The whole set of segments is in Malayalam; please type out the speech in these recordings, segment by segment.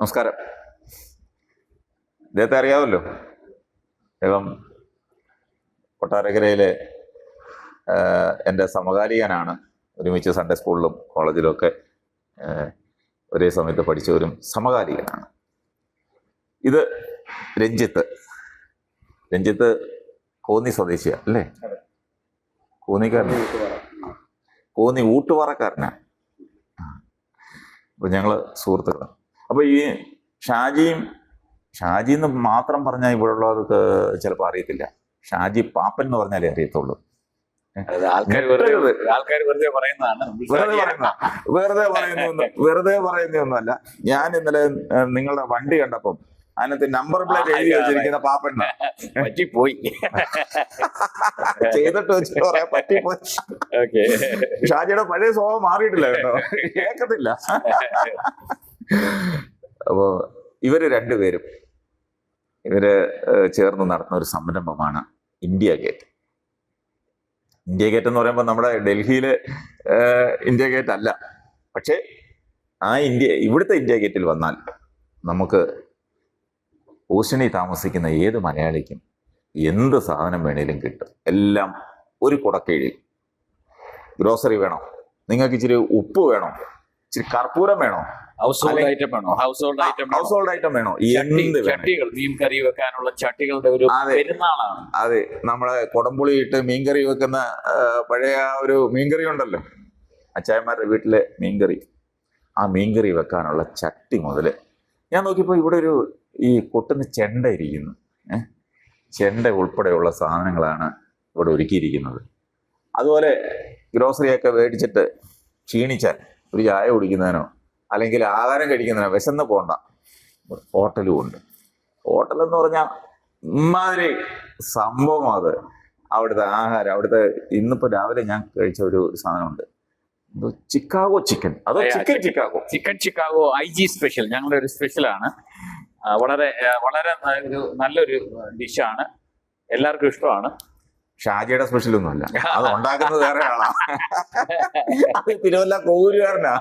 നമസ്കാരം. ഇദ്ദേഹത്തെ അറിയാമല്ലോ അദ്ദേഹം കൊട്ടാരക്കരയിലെ എന്റെ സമകാലികനാണ്. ഒരുമിച്ച് സൺഡേ സ്കൂളിലും കോളേജിലും ഒക്കെ ഒരേ സമയത്ത് പഠിച്ചവരും സമകാലികനാണ്. ഇത് രഞ്ജിത്ത്. രഞ്ജിത്ത് കോന്നി സ്വദേശിയാണ് അല്ലേ? കോന്നിക്കാരൻ കോന്നി ഊട്ടുപാറക്കാരനാണ് അപ്പം ഞങ്ങൾ സുഹൃത്തുക്കളാണ് അപ്പൊ ഈ ഷാജിയും ഷാജി എന്ന് മാത്രം പറഞ്ഞാൽ ഇവിടെ ഉള്ളവർക്ക് ചിലപ്പോൾ അറിയത്തില്ല. ഷാജി പാപ്പൻ എന്ന് പറഞ്ഞാലേ അറിയത്തുള്ളൂ. ആൾക്കാർ വെറുതെ പറയുന്നതാണ്. വെറുതെ പറയുന്ന വെറുതെ പറയുന്ന വെറുതെ പറയുന്നൊന്നുമല്ല ഞാൻ ഇന്നലെ നിങ്ങളുടെ വണ്ടി കണ്ടപ്പം അതിനകത്ത് നമ്പർ പ്ലേറ്റ് എഴുതി വെച്ചിരിക്കുന്ന പാപ്പൻ പോയി പറ്റിപ്പോയി. ചെയ്തിട്ട് വെച്ചിട്ട് പറയാം പറ്റിപ്പോയി. ഷാജിയുടെ പഴയ സ്വഭാവം മാറിയിട്ടില്ല കേട്ടോ. കേൾക്കത്തില്ല അപ്പോ ഇവർ രണ്ടുപേരും ഇവർ ചേർന്ന് നടത്തുന്ന ഒരു സംരംഭമാണ് ഇന്ത്യ ഗേറ്റ്. ഇന്ത്യ ഗേറ്റ് എന്ന് പറയുമ്പോൾ നമ്മുടെ ഡൽഹിയിലെ ഇന്ത്യ ഗേറ്റ് അല്ല. പക്ഷേ ആ ഇന്ത്യ ഇവിടുത്തെ ഇന്ത്യ ഗേറ്റിൽ വന്നാൽ നമുക്ക് ഓഷണി താമസിക്കുന്ന ഏത് മലയാളിക്കും എന്ത് സാധനം വേണേലും കിട്ടും. എല്ലാം ഒരു കുടക്കീഴിൽ. ഗ്രോസറി വേണോ? നിങ്ങൾക്ക് ഇച്ചിരി ഉപ്പ് വേണോ? ഇച്ചിരി കർപ്പൂരം വേണോ? ഹൗസ് ഹോൾഡ് ഐറ്റം വേണോ household item household item വേണോ? ചട്ടി ചട്ടികൾ മീൻ കറി വെക്കാനുള്ള ചട്ടികളുടെ ഒരു പെരുന്നാളാണ്. അതെ നമ്മളെ കൊടംപുളി ഇട്ട് മീൻകറി വെക്കുന്ന പഴയ ഒരു ഒരു മീൻകറി ഉണ്ടല്ലോ. അച്ചായന്മാരുടെ വീട്ടിലെ മീൻകറി ആ മീൻകറി വെക്കാനുള്ള ചട്ടി മുതൽ ഞാൻ നോക്കിയപ്പോൾ ഇവിടെ ഒരു ഈ കൊട്ടുന്ന ചെണ്ട ഇരിക്കുന്നു. ചെണ്ട ഉൾപ്പെടെയുള്ള സാധനങ്ങളാണ് ഇവിടെ ഒരുക്കിയിരിക്കുന്നത്. അതുപോലെ ഗ്രോസറിയൊക്കെ മേടിച്ചിട്ട് ക്ഷീണിച്ചാൽ ഒരു ചായ കുടിക്കുന്നതിനോ അല്ലെങ്കിൽ ആഹാരം കഴിക്കുന്നതിന് വിശന്ന് പോണ്ട. ഹോട്ടലും ഉണ്ട്. ഹോട്ടൽ എന്ന് പറഞ്ഞാൽ ഇമാതിരി സംഭവം അത്. അവിടുത്തെ ആഹാരം അവിടുത്തെ ഇന്നിപ്പോ രാവിലെ ഞാൻ കഴിച്ച ഒരു സാധനമുണ്ട്. Chicago chicken. അതോ chicken Chicago? Chicken Chicago I G special. ഞങ്ങളുടെ ഒരു സ്പെഷ്യലാണ് വളരെ വളരെ ഒരു നല്ലൊരു ഡിഷാണ് എല്ലാവർക്കും ഇഷ്ടമാണ്. ഷാജിയുടെ സ്പെഷ്യൽ ഒന്നും അല്ല അത് ഉണ്ടാക്കുന്നത് വേറെ ആളാ. അത് തിരുവല്ല കോവൂരുകാരനാ.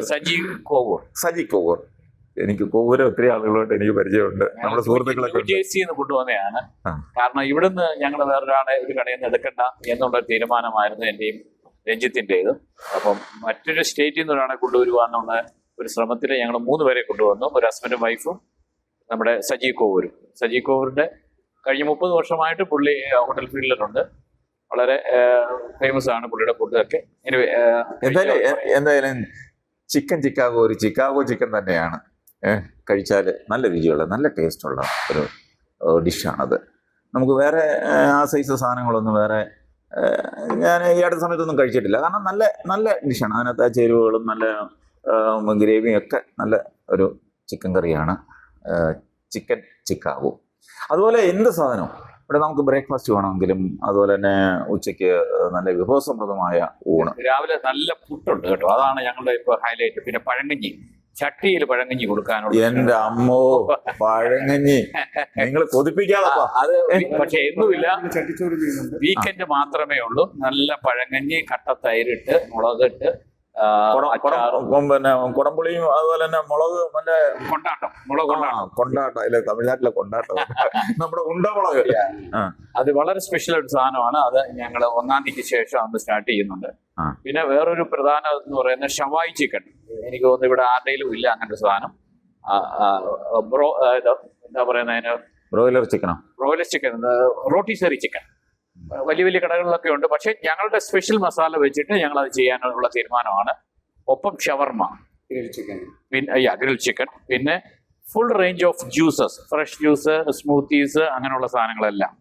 സജി കോവൂർ. സജി കോവൂർ. എനിക്ക് കോവൂര് ഒത്തിരി ആളുകളോട്ട് എനിക്ക് പരിചയമുണ്ട്. നമ്മുടെ സുഹൃത്തുക്കളൊക്കെ കൊണ്ടുവന്നതാണ്. കാരണം ഇവിടുന്ന് ഞങ്ങൾ വേറൊരാളെ ഒരു കടയിൽ നിന്ന് എടുക്കണ്ട എന്നുള്ള തീരുമാനമായിരുന്നു എന്റെയും രഞ്ജിത്തിന്റേത്. അപ്പം മറ്റൊരു സ്റ്റേറ്റിൽ നിന്ന് ഒരാളെ കൊണ്ടുവരുക എന്നുള്ള ഒരു ശ്രമത്തിൽ ഞങ്ങൾ മൂന്ന് പേരെ കൊണ്ടുവന്നു. ഒരു ഹസ്ബൻഡും വൈഫും നമ്മുടെ സജീവ് കോവൂരും. സജീവ് കോവൂരിന്റെ കഴിഞ്ഞ മുപ്പത് വർഷമായിട്ട് പുള്ളി ഹോട്ടൽ ഫീൽഡിലുണ്ട് വളരെ ഫേമസ് ആണ് പുള്ളിയുടെ ഫുഡൊക്കെ എന്തായാലും എന്തായാലും ചിക്കൻ ചിക്കാഗോ ഒരു ചിക്കാഗോ ചിക്കൻ തന്നെയാണ്. കഴിച്ചാൽ നല്ല രുചിയുള്ള നല്ല ടേസ്റ്റുള്ള ഒരു ഡിഷാണത്. നമുക്ക് വേറെ ആ സൈസ് സാധനങ്ങളൊന്നും വേറെ ഞാൻ ഈ അടുത്ത സമയത്തൊന്നും കഴിച്ചിട്ടില്ല. കാരണം നല്ല നല്ല ഡിഷാണ്. അതിനകത്ത് ആ ചേരുവകളും നല്ല ഗ്രേവിയും ഒക്കെ നല്ല ഒരു ചിക്കൻ കറിയാണ് ചിക്കൻ ചിക്കാഗോ. അതുപോലെ എന്ത് സാധനവും? ഇവിടെ നമുക്ക് ബ്രേക്ക്ഫാസ്റ്റ് വേണമെങ്കിലും അതുപോലെ തന്നെ ഉച്ചയ്ക്ക് നല്ല വിഭവസമൃദ്ധമായ ഊണ്. രാവിലെ നല്ല പുട്ടുണ്ട് കേട്ടോ. അതാണ് ഞങ്ങളുടെ ഇപ്പൊ ഹൈലൈറ്റ് പിന്നെ പഴങ്കഞ്ഞി. ചട്ടിയിൽ പഴങ്കഞ്ഞി കൊടുക്കാനുള്ള എന്റെ അമ്മോ പഴങ്കഞ്ഞി. നിങ്ങൾ കൊതിപ്പിക്കാതെ അത് പക്ഷെ എന്നുമില്ല. വീക്കെൻഡ് മാത്രമേ ഉള്ളൂ. നല്ല പഴങ്കഞ്ഞി കട്ട തൈരിട്ട് മുളകിട്ട് പിന്നെ കുടംപുളിയും അതുപോലെ തന്നെ മുളക് മറ്റേ കൊണ്ടാട്ടം. കൊണ്ടാട്ടം. അല്ലെ ഇല്ല തമിഴ്നാട്ടിലെ കൊണ്ടാട്ടം. നമ്മുടെ ഉണ്ടമുളക്. ആ. അത് വളരെ സ്പെഷ്യൽ ഒരു സാധനമാണ്. അത് ഞങ്ങൾ ഒന്നാം തീയതിക്ക് ശേഷം അന്ന് സ്റ്റാർട്ട് ചെയ്യുന്നുണ്ട്. പിന്നെ വേറൊരു പ്രധാന എന്ന് പറയുന്നത് ഷവായി ചിക്കൻ. എനിക്ക് തോന്നുന്നു ഇവിടെ ആരുടെയിലും ഇല്ല അങ്ങനത്തെ ഒരു സാധനം ബ്രോ എന്താ പറയുന്നത് അതിന്? ബ്രോയിലർ ചിക്കനോ? Broiler chicken rotisserie chicken. വലിയ വലിയ കടകളിലൊക്കെ ഉണ്ട്. പക്ഷെ ഞങ്ങളുടെ സ്പെഷ്യൽ മസാല വെച്ചിട്ട് ഞങ്ങൾ അത് ചെയ്യാനുള്ള തീരുമാനമാണ്. ഒപ്പം ഷവർമ ചിക്കൻ പിന്നെ ഗ്രിൽ ചിക്കൻ പിന്നെ full range of juices fresh juice smoothies അങ്ങനെയുള്ള സാധനങ്ങളെല്ലാം.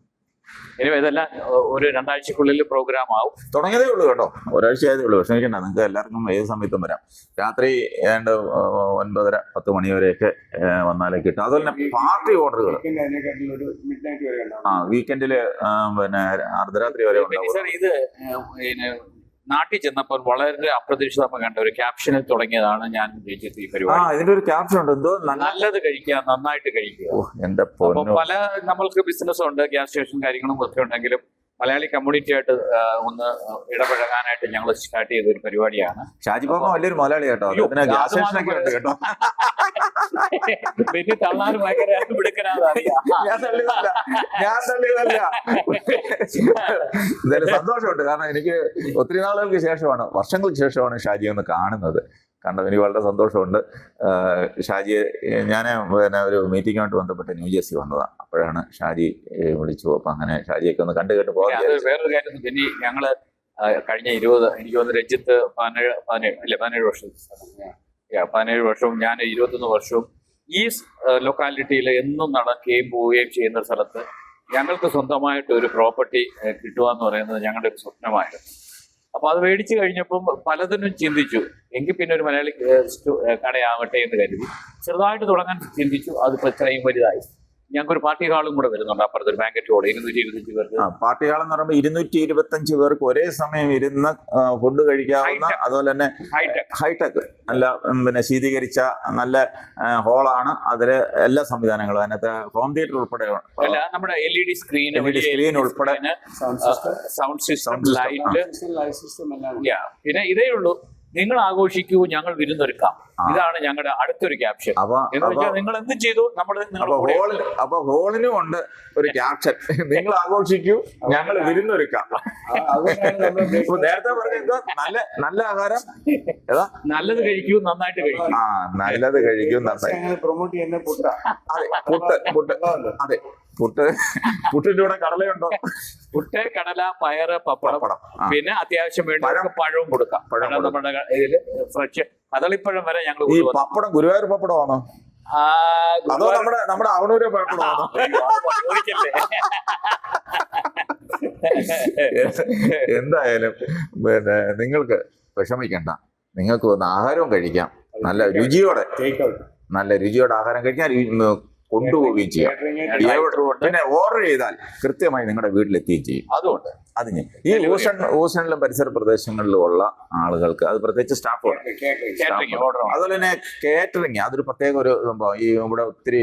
ഇനി ഇതെല്ലാം ഒരു രണ്ടാഴ്ചക്കുള്ളിൽ പ്രോഗ്രാം ആവും. തുടങ്ങിയതേ ഉള്ളൂ കേട്ടോ. ഒരാഴ്ച ആയതേ ഉള്ളൂ പക്ഷേ നിങ്ങൾക്ക് നിങ്ങൾക്ക് എല്ലാവർക്കും ഏത് സമയത്തും വരാം. രാത്രി ഏതാണ്ട് ഒൻപതര പത്ത് മണി വരെയൊക്കെ വന്നാലേ കിട്ടും. അതുപോലെ തന്നെ പാർട്ടി ഓർഡറുകൾ ചിക്കന്റെ ഒരു മിഡ് നൈറ്റ് വരെ ഉണ്ടാവും. ആ വീക്കെൻഡിൽ പിന്നെ അർദ്ധരാത്രി വരെ ഉണ്ടാവും. ഇത് നാട്ടിൽ ചെന്നപ്പോൾ വളരെ അപ്രതീക്ഷിതമായി കണ്ട ഒരു ക്യാപ്ഷനിൽ തുടങ്ങിയതാണ് ഞാൻ ഉദ്ദേശിച്ചത് ഈ ആ പരിപാടി. ഇതിന്റെ ഒരു ക്യാപ്ഷൻ ഉണ്ട് എന്തോ നല്ല നല്ലത് കഴിക്കുക നന്നായിട്ട് കഴിക്കുക. എന്റെ പല നമ്മൾക്ക് ബിസിനസ് ഉണ്ട് ഗ്യാസ് സ്റ്റേഷൻ കാര്യങ്ങളും ഒക്കെ ഉണ്ടെങ്കിലും മലയാളി കമ്മ്യൂണിറ്റി ആയിട്ട് ഒന്ന് ഇടപഴകാനായിട്ട് ഞങ്ങൾ സ്റ്റാർട്ട് ചെയ്ത ഒരു പരിപാടിയാണ് ഷാജിബാബ വലിയൊരു മലയാളി കേട്ടോ. കേട്ടോ. പിന്നെ തള്ളാൻ ഭയങ്കര ഞാൻ തള്ളിയതല്ല. സന്തോഷമുണ്ട്. കാരണം എനിക്ക് ഒത്തിരി നാളുകൾക്ക് ശേഷമാണ് വർഷങ്ങൾക്ക് ശേഷമാണ് ഷാജി ഒന്ന് കാണുന്നത്. കണ്ടത് എനിക്ക് വളരെ സന്തോഷമുണ്ട്. ഷാജി ഷാജിയെ ഞാൻ പിന്നെ ഒരു മീറ്റിങ്ങുമായിട്ട് ബന്ധപ്പെട്ട് ന്യൂ ജേഴ്സി വന്നതാണ്. അപ്പോഴാണ് ഷാജി വിളിച്ചു. അപ്പം അങ്ങനെ ഷാജിയൊക്കെ ഒന്ന് കണ്ടു കേട്ട് പോകാം വേറൊരു കാര്യം പിന്നെ ഞങ്ങൾ കഴിഞ്ഞ ഇരുപത് എനിക്ക് വന്ന് രഞ്ജിത്ത് പതിനേഴ് പതിനേഴ് അല്ലെ പതിനേഴ് വർഷം. പതിനേഴ് വർഷവും ഞാൻ ഇരുപത്തൊന്ന് വർഷവും ഈ ലൊക്കാലിറ്റിയിൽ എന്നും നടക്കുകയും പോവുകയും ചെയ്യുന്ന സ്ഥലത്ത് ഞങ്ങൾക്ക് സ്വന്തമായിട്ട് ഒരു പ്രോപ്പർട്ടി കിട്ടുക എന്ന് പറയുന്നത് ഞങ്ങളുടെ ഒരു സ്വപ്നമായിരുന്നു. അപ്പൊ അത് മേടിച്ചു കഴിഞ്ഞപ്പം പലതിനും ചിന്തിച്ചു. എങ്കിൽ പിന്നെ ഒരു മലയാളി കടയാവട്ടെ എന്ന് കരുതി. ചെറുതായിട്ട് തുടങ്ങാൻ ചിന്തിച്ചു. അത് ഇപ്പൊ ഇത്രയും വലുതായി. ഞങ്ങൾക്കൊരു പാർട്ടി ഹാളും കൂടെ വരുന്നുണ്ട് അപ്പുറത്ത് ഒരു ബാങ്കറ്റ് ഹോൾ ഇരുന്നൂറ്റി ഇരുപത്തഞ്ച് പേർക്ക്. പാർട്ടി ഹാൾ എന്ന് പറയുമ്പോൾ ഇരുന്നൂറ്റി ഇരുപത്തഞ്ച് പേർക്ക് ഒരേ സമയം ഇരുന്ന് ഫുഡ് കഴിക്കാവുന്ന. അതുപോലെ തന്നെ ഹൈടെക് നല്ല പിന്നെ ശീതീകരിച്ച നല്ല ഹോളാണ് അതിൽ എല്ലാ സംവിധാനങ്ങളും അതിനകത്ത് ഹോം തിയേറ്റർ ഉൾപ്പെടെ അല്ല നമ്മുടെ L E D screen L E ഉൾപ്പെടെ sound system sound system light. പിന്നെ ഇതേ ഉള്ളൂ. നിങ്ങൾ ആഘോഷിക്കൂ ഞങ്ങൾ വിരുന്നൊരുക്കാം. ഇതാണ് ഞങ്ങളുടെ അടുത്തൊരു ക്യാപ്ഷൻ അപ്പൊ എന്ന് വെച്ചാൽ നിങ്ങൾ എന്ത് ചെയ്തു? നമ്മൾ അപ്പൊ ഹോളിനും ഉണ്ട് ഒരു ക്യാപ്ഷൻ നിങ്ങൾ ആഘോഷിക്കൂ ഞങ്ങൾ വിരുന്നൊരുക്കാം. നേരത്തെ പറഞ്ഞത് നല്ല നല്ല ആഹാരം. ഏതാ? നല്ലത് കഴിക്കൂ നന്നായിട്ട് കഴിക്കും. ആ നല്ലത് കഴിക്കൂ നന്നായിട്ട് പ്രൊമോട്ട് ചെയ്യുന്ന പുട്ട. അതെ പുട്ട് പുട്ട്. അതെ. പുട്ട് പുട്ടിന്റെ കൂടെ കടലയുണ്ടോ? പുട്ട് കടല പയറ് പപ്പടം. പിന്നെ അത്യാവശ്യം വേണ്ട പഴവും കൊടുക്കാം. പഴം നമ്മുടെ ഇതിൽ ഫ്രഷ് അതളിപ്പഴം വരെ ഞങ്ങൾ ഈ പപ്പടം ഗുരുവായൂർ പപ്പടമാണോ? അതോ നമ്മുടെ നമ്മുടെ അവണൂര് പപ്പടമാണോ? എന്തായാലും പിന്നെ നിങ്ങൾക്ക് വിഷമിക്കണ്ട. നിങ്ങൾക്ക് വന്ന് ആഹാരവും കഴിക്കാം. നല്ല രുചിയോടെ. നല്ല രുചിയോടെ ആഹാരം ഉം, കൊണ്ടുപോവുകയും ചെയ്യാം. പിന്നെ ഓർഡർ ചെയ്താൽ കൃത്യമായി നിങ്ങളുടെ വീട്ടിലെത്തുകയും ചെയ്യും. അതുകൊണ്ട് അതിന് ഈ ഊഷൻ ഊഷണിലും പരിസര പ്രദേശങ്ങളിലും ഉള്ള ആളുകൾക്ക് അത് പ്രത്യേകിച്ച് സ്റ്റാഫ് അതുപോലെ തന്നെ കേറ്ററിംഗ് അതൊരു പ്രത്യേക ഒരു സംഭവം. ഈ ഇവിടെ ഒത്തിരി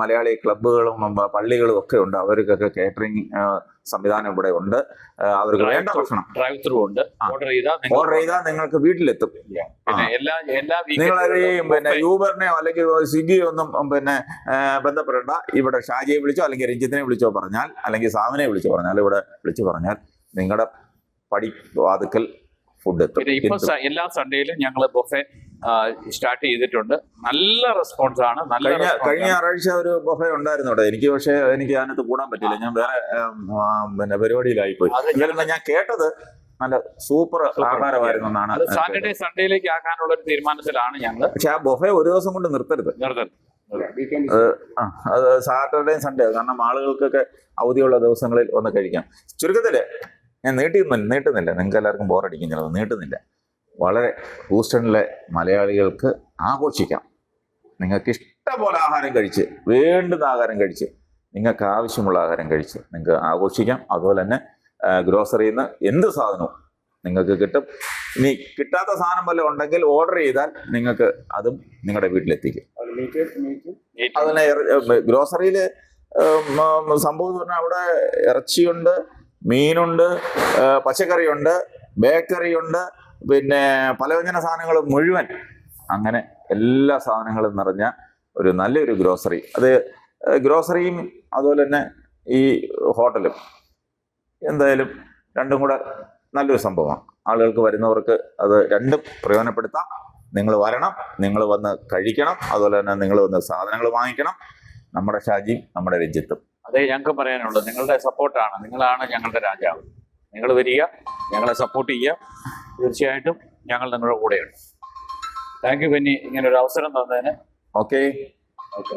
മലയാളി ക്ലബ്ബുകളും പള്ളികളും ഒക്കെ ഉണ്ട്. അവർക്കൊക്കെ കേറ്ററിംഗ് സംവിധാനം ഇവിടെ ഉണ്ട്. അവർക്ക് വേണ്ട ഭക്ഷണം. ഡ്രൈവ് ത്രൂ ഉണ്ട് ഓർഡർ ചെയ്താൽ ഓർഡർ ചെയ്താൽ നിങ്ങൾക്ക് വീട്ടിലെത്തും. എല്ലാ എല്ലാ നിങ്ങൾ പിന്നെ. യൂബറിനെയോ അല്ലെങ്കിൽ സ്വിഗ്ഗിയോ ഒന്നും പിന്നെ ബന്ധപ്പെടേണ്ട. ഇവിടെ ഷാജിയെ വിളിച്ചോ അല്ലെങ്കിൽ രഞ്ജിത്തിനെ വിളിച്ചോ പറഞ്ഞാൽ അല്ലെങ്കിൽ സാമിനെ വിളിച്ചോ പറഞ്ഞാൽ ഇവിടെ വിളിച്ചു പറഞ്ഞാൽ നിങ്ങളുടെ പടി വാതുക്കൽ ഫുഡ് എത്തും. എല്ലാ സൺഡേയിലും ഞങ്ങൾ ബൊഫെ സ്റ്റാർട്ട് ചെയ്തിട്ടുണ്ട്. നല്ല റെസ്പോൺസ് ആണ്. നല്ല കഴിഞ്ഞ ഞായറാഴ്ച ഒരു ബൊഫെ ഉണ്ടായിരുന്നു അവിടെ. എനിക്ക് പക്ഷേ എനിക്ക് അതിനകത്ത് കൂടാൻ പറ്റില്ല ഞാൻ വേറെ പിന്നെ പരിപാടിയിലായി പോയി. ഞാൻ കേട്ടത് നല്ല സൂപ്പർ ആഹാരമായിരുന്നു എന്നാണ് സാറ്റർഡേ സൺഡേയിലേക്ക് ആക്കാനുള്ള ഒരു തീരുമാനത്തിലാണ് ഞങ്ങൾ പക്ഷെ ആ ബൊഫെ ഒരു ദിവസം കൊണ്ട് നിർത്തരുത്. നിർത്തരുത്. ആ, അത് സാറ്റർഡേയും സൺഡേ കാരണം ആളുകൾക്കൊക്കെ അവധിയുള്ള ദിവസങ്ങളിൽ ഒന്ന് കഴിക്കാം. ചുരുക്കത്തിൽ ഞാൻ നീട്ടി നീട്ടുന്നില്ല. നിങ്ങൾക്ക് എല്ലാവർക്കും ബോറടിക്കും ചിലത് നീട്ടുന്നില്ല. വളരെ ഹൂസ്റ്റണിലെ മലയാളികൾക്ക് ആഘോഷിക്കാം. നിങ്ങൾക്ക് ഇഷ്ടപോലെ ആഹാരം കഴിച്ച് വേണ്ടുന്ന ആഹാരം കഴിച്ച് നിങ്ങൾക്ക് ആവശ്യമുള്ള ആഹാരം കഴിച്ച് നിങ്ങൾക്ക് ആഘോഷിക്കാം. അതുപോലെ തന്നെ ഗ്രോസറിയിൽ നിന്ന് എന്ത് സാധനവും നിങ്ങൾക്ക് കിട്ടും. ഇനി കിട്ടാത്ത സാധനം വല്ലതും ഉണ്ടെങ്കിൽ ഓർഡർ ചെയ്താൽ നിങ്ങൾക്ക് അതും നിങ്ങളുടെ വീട്ടിലെത്തിക്കും. അതന്നെ ഗ്രോസറിയിൽ സംഭവം എന്ന് പറഞ്ഞാൽ അവിടെ ഇറച്ചിയുണ്ട് മീനുണ്ട് പച്ചക്കറിയുണ്ട് ബേക്കറിയുണ്ട് പിന്നെ പലവ്യഞ്ജന സാധനങ്ങൾ മുഴുവൻ അങ്ങനെ എല്ലാ സാധനങ്ങളും നിറഞ്ഞ ഒരു നല്ലൊരു ഗ്രോസറി. അത് ഗ്രോസറിയും അതുപോലെ തന്നെ ഈ ഹോട്ടലും എന്തായാലും രണ്ടും കൂടെ നല്ലൊരു സംഭവമാണ്. ആളുകൾക്ക് വരുന്നവർക്ക് അത് രണ്ടും പ്രയോജനപ്പെടുത്താം. നിങ്ങൾ വരണം നിങ്ങൾ വന്ന് കഴിക്കണം അതുപോലെ തന്നെ നിങ്ങൾ വന്ന് സാധനങ്ങൾ വാങ്ങിക്കണം. നമ്മുടെ ഷാജിയും നമ്മുടെ രഞ്ജിത്തും. അതേ ഞങ്ങൾക്ക് പറയാനുള്ളത് നിങ്ങളുടെ സപ്പോർട്ടാണ് നിങ്ങളാണ് ഞങ്ങളുടെ രാജാവ്. നിങ്ങൾ വരിക ഞങ്ങളെ സപ്പോർട്ട് ചെയ്യുക. തീർച്ചയായിട്ടും ഞങ്ങൾ നിങ്ങളുടെ കൂടെയുണ്ട്. Thank you Benny. ഇങ്ങനെ ഒരു അവസരം തന്നതിന്. Okay okay